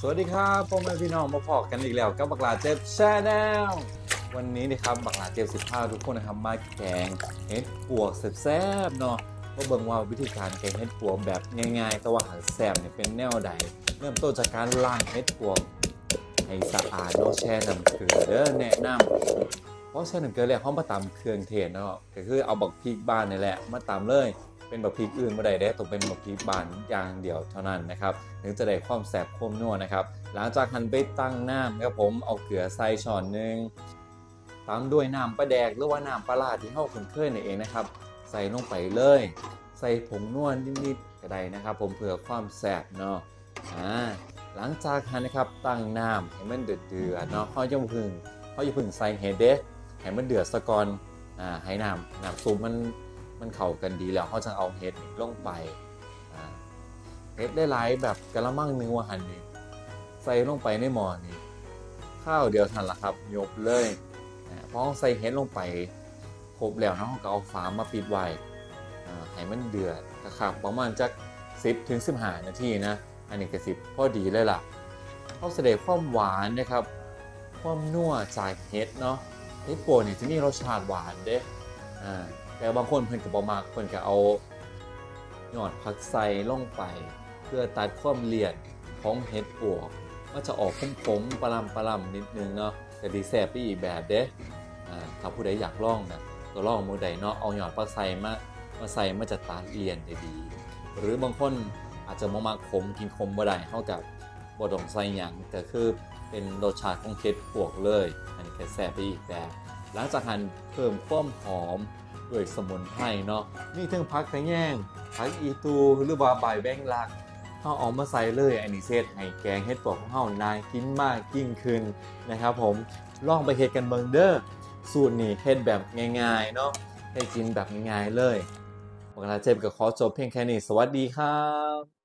สวัสดีครับพ่อแม่พี่น้องมาพอกันอีกแล้วกับบักหลาเจ็บชาแนลวันนี้นะครับบักหลาเจ็บสิบห้าทุกคนนะครับมาแกงเห็ดปวกแซ่บๆเนาะก็เบิ่งว่าวิธีการแกงเห็ดปวกแบบง่ายๆแต่ว่าหางแซ่บเนี่ยเป็นแนวใด เริ่มต้นจากการล้างเห็ดปวกให้สะอาดเนาะแช่น้ำเกลือเด้อแนะนำเพราะแช่น้ำเกลือแล้วเขามาตำเครื่องเทศเนาะก็คือเอาบักพริกบ้านนี่แหละมาตำเลย เป็นบักพริกอื่นไม่ได้ได้ต้องเป็นบักพริกบานอย่างเดียวเท่านั้นนะครับถึงจะได้ความแสบคมนัวนะครับ หลังจากหั่นไปตั้งน้ำครับผมเอาเกลือใส่ช้อนหนึ่งตามด้วยน้ำปลาแดกหรือว่าน้ำปลาร้าที่เข้าคุ้นเคยนั่นเองนะครับ ใส่ลงไปเลย ใส่ผงนวลนิดๆก็ได้นะครับ ผมเพื่อความแสบเนาะอ่าหลังจากหั่นนะครับตั้งน้ำให้มันเดือดเดือดๆเนาะเขาจะพึ่งเขาจะพึ่งใส่เฮดเดสให้มันเดือดสะก่อนอ่าให้น้ำน้ำซุปมัน มันเข้ากันดีแล้วเขาจะเอาเห็ดลงไปเห็ดได้หลายแบบกะละมังนึงว่าหันนี่ใส่ลงไปในหม้อนี่ข้าวเดียวทันละครับยกเลยอ่าพอใส่เห็ดลงไปครบแล้วนะเราก็เอาฝามาปิดไว้ให้มันเดือดกระขับประมาณจัก10ถึง15 นาทีนะ อันนี้ก็สิบพอดีเลยล่ะเขาแสดงความหวานนะครับ ความนัวจากเห็ดเนาะเห็ดโปวนี่จะมีรสชาติหวานเด้อ่า แต่บางคนเพิ่นก็บ่มักเพิ่นก็เอายอดผักไซลงไป เพื่อตัดความเลี่ยนของเห็ดปวกมันจะออกขมๆปลาปลานิดนึงเนาะแต่ดีแซ่บไปอีกแบบเด้อ่าถ้าผู้ใดอยากลองนะก็ลองมือใดเนาะเอายอดผักไซมามาใส่มันจะตัดเลี่ยนได้ดี หรือบางคนอาจจะบ่มักขมกินขมบ่ได้เท่ากับบ่ต้องใส่หยังก็คือเป็นรสชาติของเห็ดปวกเลย อันนี้ก็แซ่บไปอีกแบบ หลังจากนั้นเพิ่มความหอมด้วยสมุนไพรเนาะมีทั้งพักกระแยงพักอีตูหรือว่าใบแบงลักเขาเอามาใส่เลยอันนี้เซตให้แกงเฮ็ดปวกของเฮานายกินมากยิ่งขึ้นนะครับผมลองไปเฮ็ดกันเบิงเด้อสูตรนี้เฮ็ดแบบง่ายๆเนาะให้กินแบบง่ายๆเลยปกติเจ็บกับขอจบเพียงแค่นี้สวัสดีครับ